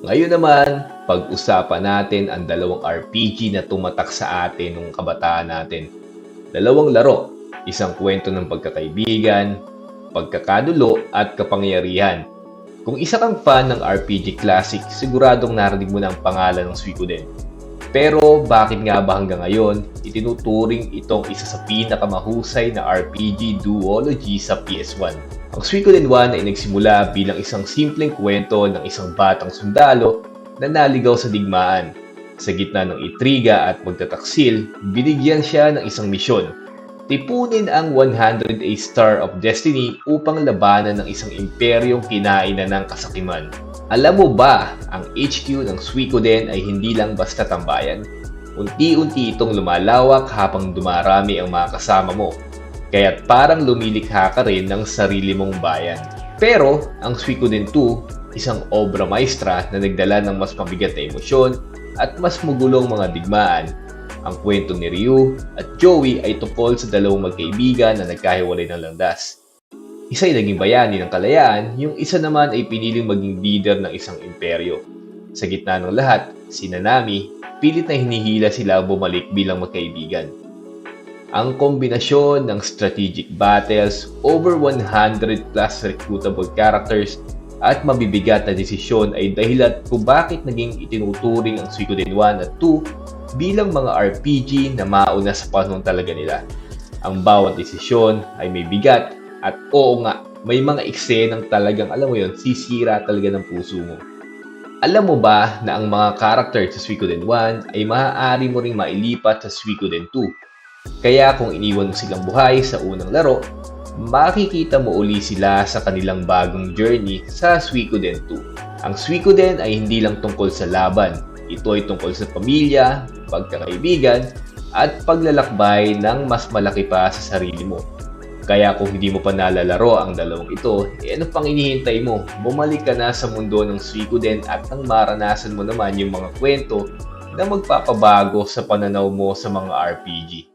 Ngayon naman, pag-usapan natin ang dalawang RPG na tumatak sa atin nung kabataan natin. Dalawang laro, isang kwento ng pagkakaibigan, pagkakadulo at kapangyarihan. Kung isa kang fan ng RPG Classic, siguradong narinig mo na ang pangalan ng Suikoden. Pero bakit nga ba hanggang ngayon, itinuturing itong isa sa pinakamahusay na RPG duology sa PS1? Ang Suikoden 1 ay nagsimula bilang isang simpleng kwento ng isang batang sundalo na naligaw sa digmaan. Sa gitna ng itriga at pagtataksil, binigyan siya ng isang misyon. Tipunin ang 100A Star of Destiny upang labanan ng isang imperyong kinainan ng kasakiman. Alam mo ba, ang HQ ng Suikoden ay hindi lang basta tambayan. Unti-unti itong lumalawak habang dumarami ang mga kasama mo. Kaya't parang lumilikha ka rin ng sarili mong bayan. Pero, ang Suikoden 2, isang obra maestra na nagdala ng mas mabigat na emosyon at mas magulong mga digmaan. Ang kwento ni Ryu at Joey ay tungkol sa dalawang magkaibigan na nagkahiwalay ng landas. Isa ay naging bayani ng kalayaan, yung isa naman ay piniling maging leader ng isang imperyo. Sa gitna ng lahat, si Nanami, pilit na hinihila sila bumalik bilang magkaibigan. Ang kombinasyon ng strategic battles, over 100 plus recruitable characters, at mabibigat na desisyon ay dahilan kung bakit naging itinuturing ang Suikoden 1 at 2 bilang mga RPG na mauna sa panahon talaga nila. Ang bawat desisyon ay may bigat at oo nga, may mga eksenang talagang alam mo yon sisira talaga ng puso mo. Alam mo ba na ang mga character sa Suikoden 1 ay maaari mo ring mailipat sa Suikoden 2? Kaya kung iniwan mo silang buhay sa unang laro, makikita mo uli sila sa kanilang bagong journey sa Suikoden 2. Ang Suikoden ay hindi lang tungkol sa laban. Ito ay tungkol sa pamilya, pagkakaibigan, at paglalakbay ng mas malaki pa sa sarili mo. Kaya kung hindi mo pa nalalaro ang dalawang ito, eh ano pang inihintay mo? Bumalik ka na sa mundo ng Suikoden at nang maranasan mo naman yung mga kwento na magpapabago sa pananaw mo sa mga RPG.